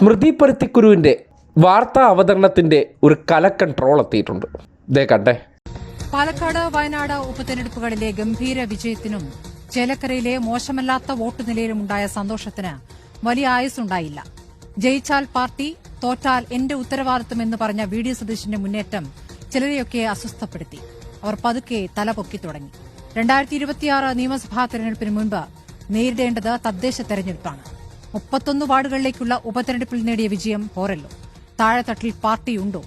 സ്മൃതി പരുത്തിക്കുരുവിന്റെ വാർത്താ അവതരണത്തിന്റെ ഒരു കലക്കൻ ട്രോൾ എത്തിയിട്ടുണ്ട്. ഇതേ കണ്ടേ. പാലക്കാട് വയനാട് ഉപതെരഞ്ഞെടുപ്പുകളിലെ ഗംഭീര വിജയത്തിനും ചേലക്കരയിലെ മോശമല്ലാത്ത വോട്ട് നിലയിലും ഉണ്ടായ സന്തോഷത്തിന് വലിയ ആയുസ്സുണ്ടായില്ല. ജയിച്ചാൽ പാർട്ടി തോറ്റാൽ എന്റെ ഉത്തരവാദിത്വം എന്ന് പറഞ്ഞ വി. ഡി. സതീശന്റെ മുന്നേറ്റം ചിലരെയൊക്കെ അസ്വസ്ഥപ്പെടുത്തി. അവർ പതുക്കെ തലപൊക്കി തുടങ്ങി. രണ്ടായിരത്തി ഇരുപത്തിയാറ് നിയമസഭാ തെരഞ്ഞെടുപ്പിന് മുൻപ് നേരിടേണ്ടത് തദ്ദേശ തെരഞ്ഞെടുപ്പാണ്. മുപ്പത്തൊന്ന് വാർഡുകളിലേക്കുള്ള ഉപതെരഞ്ഞെടുപ്പിൽ നേടിയ വിജയം പോരല്ലോ. താഴെത്തട്ടിൽ പാർട്ടിയുണ്ടോ?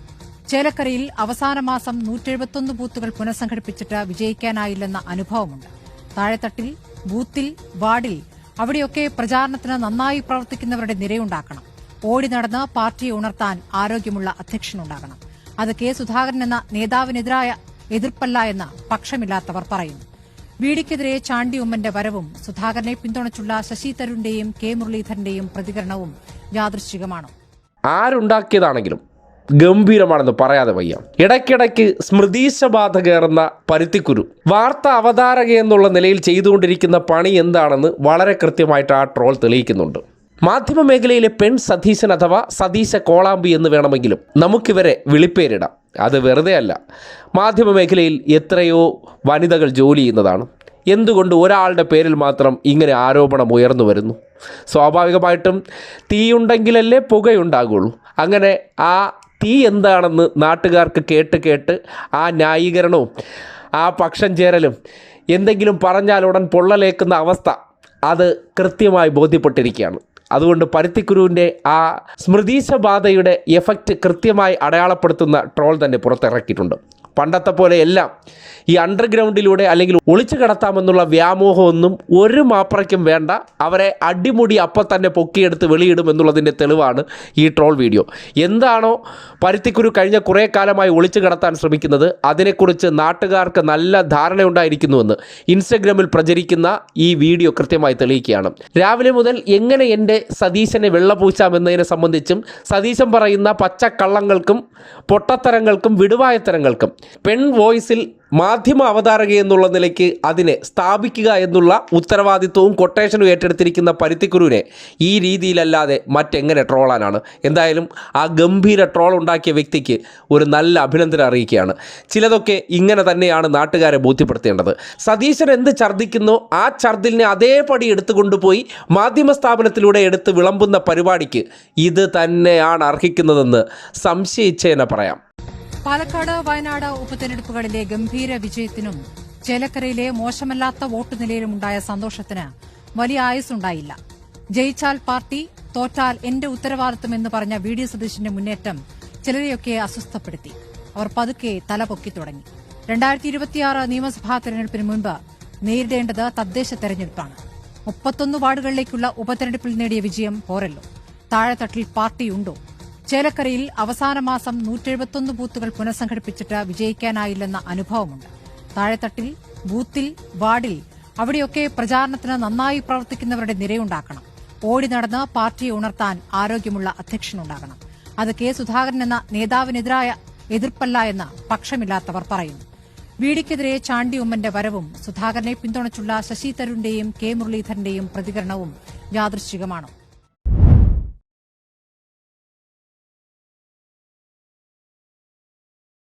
ചേലക്കരയിൽ അവസാന മാസം നൂറ്റെഴുപത്തൊന്ന് ബൂത്തുകൾ പുനഃസംഘടിപ്പിച്ചിട്ട് വിജയിക്കാനായില്ലെന്ന അനുഭവമുണ്ട്. താഴെത്തട്ടിൽ ബൂത്തിൽ വാർഡിൽ അവിടെയൊക്കെ പ്രചാരണത്തിന് നന്നായി പ്രവർത്തിക്കുന്നവരുടെ നിരയുണ്ടാക്കണം. ഓടി നടന്ന് പാർട്ടിയെ ഉണർത്താൻ ആരോഗ്യമുള്ള അധ്യക്ഷനുണ്ടാകണം. അത് കെ സുധാകരൻ എന്ന നേതാവിനെതിരായ എതിർപ്പല്ല എന്ന് പക്ഷമില്ലാത്തവർ പറയുന്നു. വീടിക്കെതിരെ ചാണ്ടി ഉമ്മന്റെ വരവും സുധാകരനെ പിന്തുണച്ചുള്ള ശശി തരൂരിന്റെയും കെ മുരളീധരന്റെയും പ്രതികരണവും യാദൃശ്ചികമാണ്. ആരുണ്ടാക്കിയതാണെങ്കിലും ഗംഭീരമാണെന്ന് പറയാതെ വയ്യ. ഇടയ്ക്കിടയ്ക്ക് സ്മൃതീശബാധ കയറുന്ന പരുത്തിക്കുരു. വാർത്ത അവതാരക എന്നുള്ള നിലയിൽ ചെയ്തുകൊണ്ടിരിക്കുന്ന പണി എന്താണെന്ന് വളരെ കൃത്യമായിട്ട് ആ ട്രോൾ തെളിയിക്കുന്നുണ്ട്. മാധ്യമ മേഖലയിലെ പെൺ സതീശൻ അഥവാ സതീശ കോളാമ്പി എന്ന് വേണമെങ്കിലും നമുക്കിവരെ വിളിപ്പേരിടാം. അത് വെറുതെ അല്ല. മാധ്യമ മേഖലയിൽ എത്രയോ വനിതകൾ ജോലി ചെയ്യുന്നതാണ്. എന്തുകൊണ്ട് ഒരാളുടെ പേരിൽ മാത്രം ഇങ്ങനെ ആരോപണം ഉയർന്നു വരുന്നു? സ്വാഭാവികമായിട്ടും തീയുണ്ടെങ്കിലല്ലേ പുകയുണ്ടാകുള്ളൂ. അങ്ങനെ ആ തീ എന്താണെന്ന് നാട്ടുകാർക്ക് കേട്ട് കേട്ട് ആ ന്യായീകരണവും ആ പക്ഷം ചേരലും എന്തെങ്കിലും പറഞ്ഞാലുടൻ പൊള്ളലേക്കുന്ന അവസ്ഥ അത് കൃത്യമായി ബോധ്യപ്പെട്ടിരിക്കുകയാണ്. അതുകൊണ്ട് പരുത്തിക്കുരുവിന്റെ ആ സ്മൃതീശബാധയുടെ എഫക്റ്റ് കൃത്യമായി അടയാളപ്പെടുത്തുന്ന ട്രോൾ തന്നെ പുറത്തിറക്കിയിട്ടുണ്ട്. പണ്ടത്തെ പോലെ എല്ലാം ഈ അണ്ടർഗ്രൗണ്ടിലൂടെ അല്ലെങ്കിൽ ഒളിച്ചു കടത്താമെന്നുള്ള വ്യാമോഹമൊന്നും ഒരു മാപ്രയ്ക്കും വേണ്ട. അവരെ അടിമുടി അപ്പം തന്നെ പൊക്കിയെടുത്ത് വെളിയിടും എന്നുള്ളതിന്റെ തെളിവാണ് ഈ ട്രോൾ വീഡിയോ. എന്താണോ പരുത്തിക്കുരു കഴിഞ്ഞ കുറേ കാലമായി ഒളിച്ചു കടത്താൻ ശ്രമിക്കുന്നത്. അതിനെക്കുറിച്ച് നാട്ടുകാർക്ക് നല്ല ധാരണയുണ്ടായിരിക്കുന്നുവെന്ന് ഇൻസ്റ്റഗ്രാമിൽ പ്രചരിക്കുന്ന ഈ വീഡിയോ കൃത്യമായി തെളിയിക്കുകയാണ്. രാവിലെ മുതൽ എങ്ങനെ എന്റെ സതീശനെ വെള്ളപൂച്ചാമെന്നതിനെ സംബന്ധിച്ചും സതീശൻ പറയുന്ന പച്ചക്കള്ളങ്ങൾക്കും പൊട്ടത്തരങ്ങൾക്കും വിടുവായത്തരങ്ങൾക്കും പെൺ വോയിസിൽ മാധ്യമ അവതാരക എന്നുള്ള നിലയ്ക്ക് അതിനെ സ്ഥാപിക്കുക എന്നുള്ള ഉത്തരവാദിത്വവും കൊട്ടേഷനും ഏറ്റെടുത്തിരിക്കുന്ന പരുത്തിക്കുരുവിനെ ഈ രീതിയിലല്ലാതെ മറ്റെങ്ങനെ ട്രോളാനാണ്? എന്തായാലും ആ ഗംഭീര ട്രോൾ ഉണ്ടാക്കിയ വ്യക്തിക്ക് ഒരു നല്ല അഭിനന്ദനം അറിയിക്കുകയാണ്. ചിലതൊക്കെ ഇങ്ങനെ തന്നെയാണ് നാട്ടുകാരെ ബോധ്യപ്പെടുത്തേണ്ടത്. സതീശൻ എന്ത് ഛർദ്ദിക്കുന്നോ? ആ ഛർദിലിനെ അതേപടി എടുത്തുകൊണ്ടുപോയി മാധ്യമ സ്ഥാപനത്തിലൂടെ എടുത്ത് വിളമ്പുന്ന പരിപാടിക്ക് ഇത് തന്നെയാണ് അർഹിക്കുന്നതെന്ന് സംശയിച്ചേനെ പറയാം. പാലക്കാട് വയനാട് ഉപതെരഞ്ഞെടുപ്പുകളിലെ ഗംഭീര വിജയത്തിനും ചേലക്കരയിലെ മോശമല്ലാത്ത വോട്ട് നിലയിലുമുണ്ടായ സന്തോഷത്തിന് വലിയ ആയുസ്സുണ്ടായില്ല. ജയിച്ചാൽ പാർട്ടി തോറ്റാൽ എന്റെ ഉത്തരവാദിത്തമെന്ന് പറഞ്ഞ വി ഡി സതീശന്റെ മുന്നേറ്റം ചിലരെയൊക്കെ അസ്വസ്ഥപ്പെടുത്തി. അവർ പതുക്കെ തലപൊക്കി തുടങ്ങി. രണ്ടായിരത്തി ഇരുപത്തിയാറ് നിയമസഭാ തെരഞ്ഞെടുപ്പിന് മുൻപ് നേരിടേണ്ടത് തദ്ദേശ തെരഞ്ഞെടുപ്പാണ്. മുപ്പത്തൊന്ന് വാർഡുകളിലേക്കുള്ള ഉപതെരഞ്ഞെടുപ്പിൽ നേടിയ വിജയം പോരല്ലോ. താഴെത്തട്ടിൽ പാർട്ടിയുണ്ടോ? ചേലക്കരയിൽ അവസാന മാസം നൂറ്റെഴുപത്തൊന്ന് ബൂത്തുകൾ പുനഃസംഘടിപ്പിച്ചിട്ട് വിജയിക്കാനായില്ലെന്ന അനുഭവമുണ്ട്. താഴെത്തട്ടിൽ ബൂത്തിൽ വാർഡിൽ അവിടെയൊക്കെ പ്രചാരണത്തിന് നന്നായി പ്രവർത്തിക്കുന്നവരുടെ നിരയുണ്ടാക്കണം. ഓടി നടന്ന് പാർട്ടിയെ ഉണർത്താൻ ആരോഗ്യമുള്ള അധ്യക്ഷനുണ്ടാകണം. അത് കെ സുധാകരൻ എന്ന നേതാവിനെതിരായ എതിർപ്പല്ല എന്ന് പക്ഷമില്ലാത്തവർ പറയുന്നു. വീടിക്കെതിരെ ചാണ്ടി ഉമ്മന്റെ വരവും സുധാകരനെ പിന്തുണച്ചുള്ള ശശി തരൂരിന്റെയും കെ മുരളീധരന്റെയും പ്രതികരണവും യാദൃശ്ചികമാണോ.